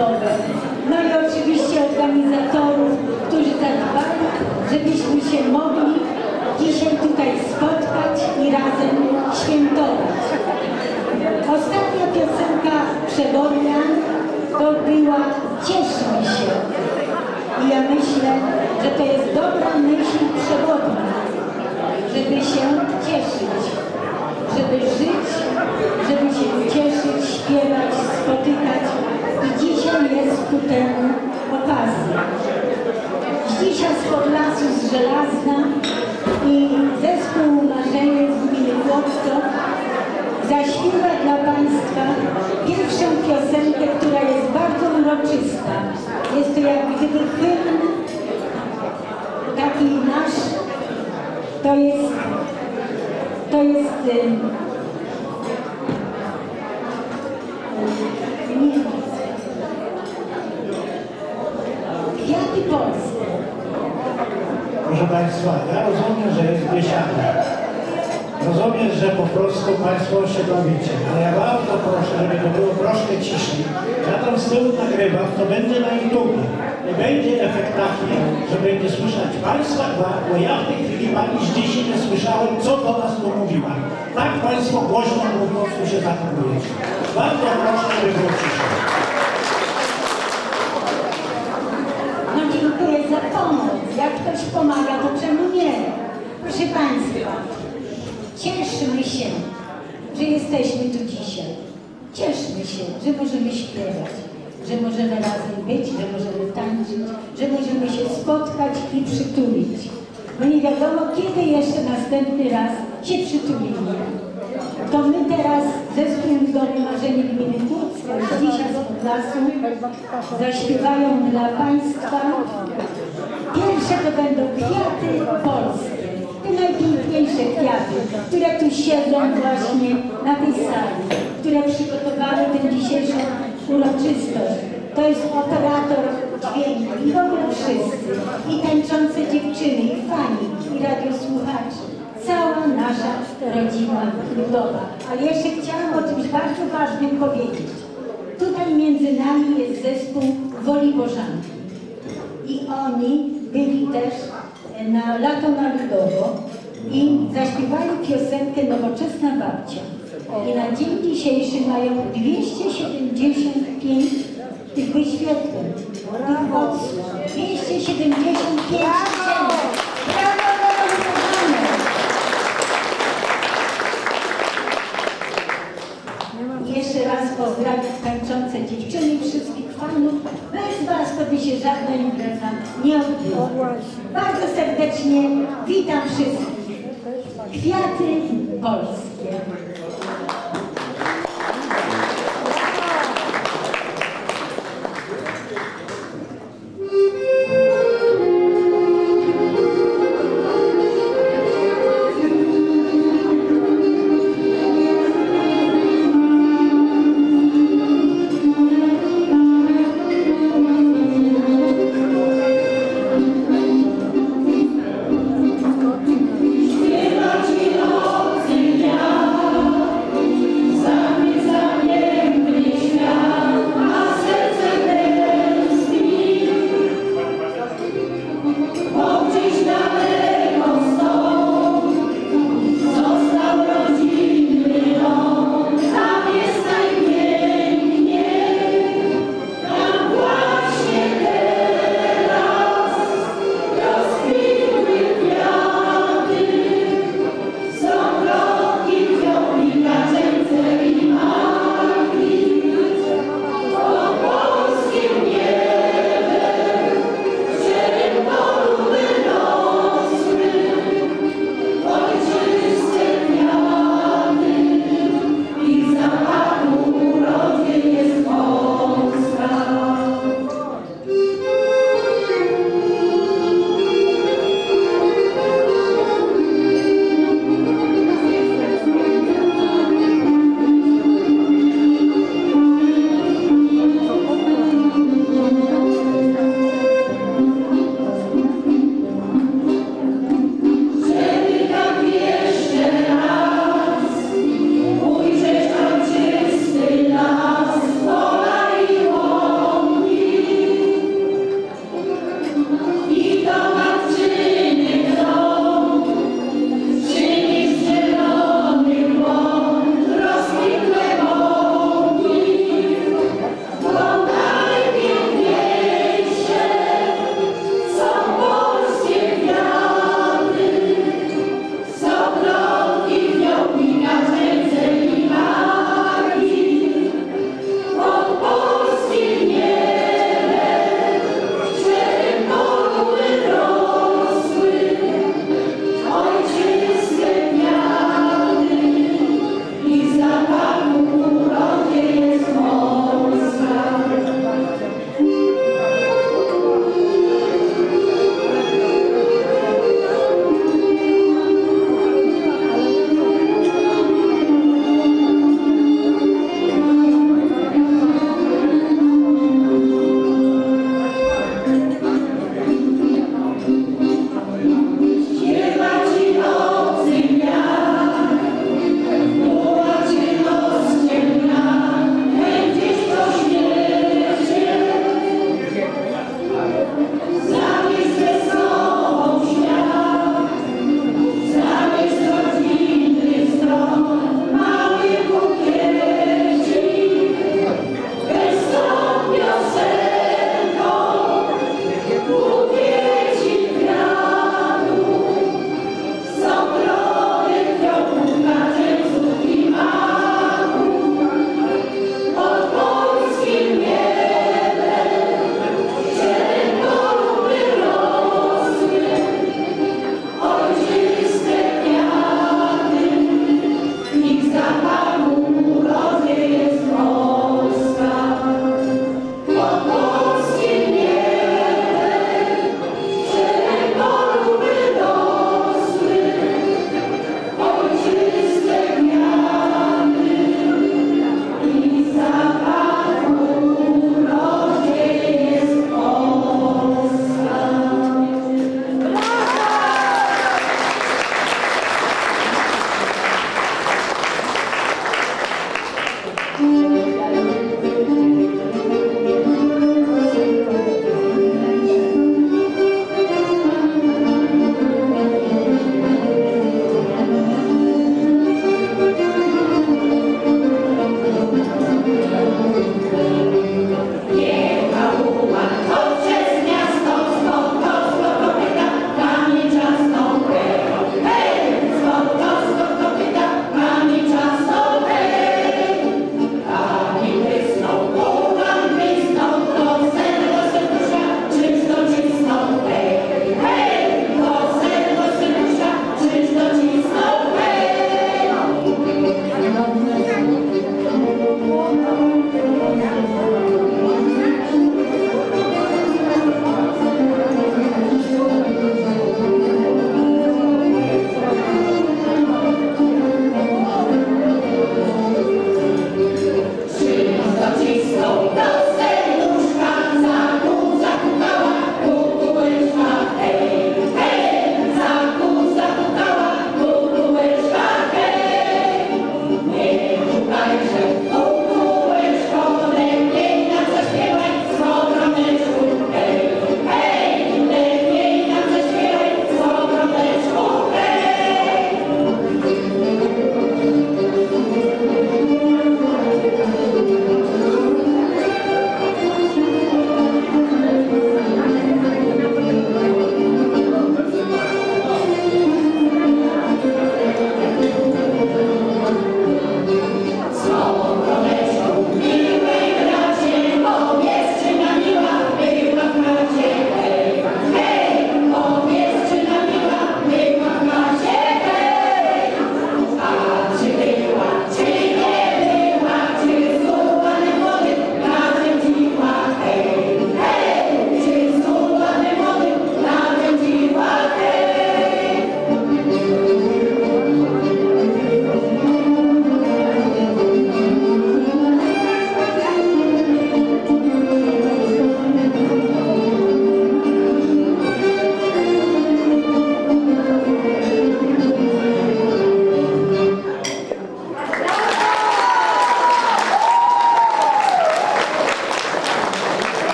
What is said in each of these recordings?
klubowe. No i oczywiście organizatorów, którzy zadbali, żebyśmy się mogli dzisiaj tutaj spotkać i razem świętować. Ostatnia piosenka przewodnia to była Cieszmy się. I ja myślę, że to jest dobra myśl przewodnia, żeby się cieszyć, żeby żyć, żeby się cieszyć, śpiewać, spotykać. I jest ku temu okazja. Dzisiaj z Podlasu z Żelazna i zespół Marzenie z gminy Chłopco zaśpiewa dla Państwa pierwszą piosenkę, która jest bardzo uroczysta. Jest to jak gdyby hymn taki nasz, to jest, to jest, Kwiaty Polskie. Proszę Państwa, ja rozumiem, że jest biesiada. Rozumiem, że po prostu Państwo się bawicie, ale ja bardzo proszę, żeby to było troszkę ciszej. Ja tam z tyłu nagrywam, to będzie na YouTubie. I będzie efekt taki, że będzie słyszeć Państwa bo ja w tej chwili Pani z dzisiaj nie słyszałem, co do nas tu mówiła. Tak Państwo głośno mówiąc tu się zachowujecie. Bardzo proszę, żeby było ciszej. No dziękuję za pomoc. Jak ktoś pomaga, to czemu nie? Proszę Państwa, cieszmy się, że jesteśmy tu dzisiaj. Cieszmy się, że możemy śpiewać, że możemy razem być, że możemy tańczyć, że możemy się spotkać i przytulić. Bo nie wiadomo, kiedy jeszcze następny raz się przytulimy. To my teraz zespół Domu Marzenie Gminy Kłodzka z dzisiaj z Podlasu zaśpiewają dla Państwa. Pierwsze to będą kwiaty polskie. Te najpiękniejsze kwiaty, które tu siedzą właśnie na tej sali, które przygotowały tę dzisiejszą uroczystość. To jest operator dźwięku i w ogóle wszyscy. I tańczące dziewczyny, i fani, i radiosłuchacze. Cała nasza rodzina ludowa. Ale jeszcze chciałam o czymś bardzo ważnym powiedzieć. Tutaj między nami jest zespół Woli Bożanki. I oni byli też na Lato na Ludowo i zaśpiewali piosenkę Nowoczesna Babcia. I na dzień dzisiejszy mają 275 tych wyświetleń, tych odsłon. 275 tysięcy. Brawo, brawo, kochane! Jeszcze raz pozdrawiam tańczące dziewczyny i wszystkich fanów. By się żadna impreza nie odbyła. Bardzo serdecznie witam wszystkich. Kwiaty polskie.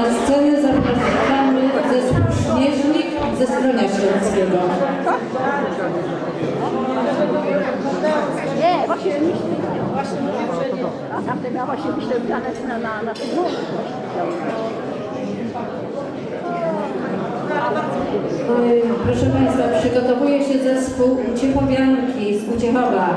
Na scenę zapraszamy zespół Śnieżnik ze Stronia Śląskiego. Nie, właśnie myślę, właśnie mówię, że nie. A tamte miała się myślę na, na, na ten Proszę Państwa, przygotowuje się zespół Uciechowianki z Uciechowa.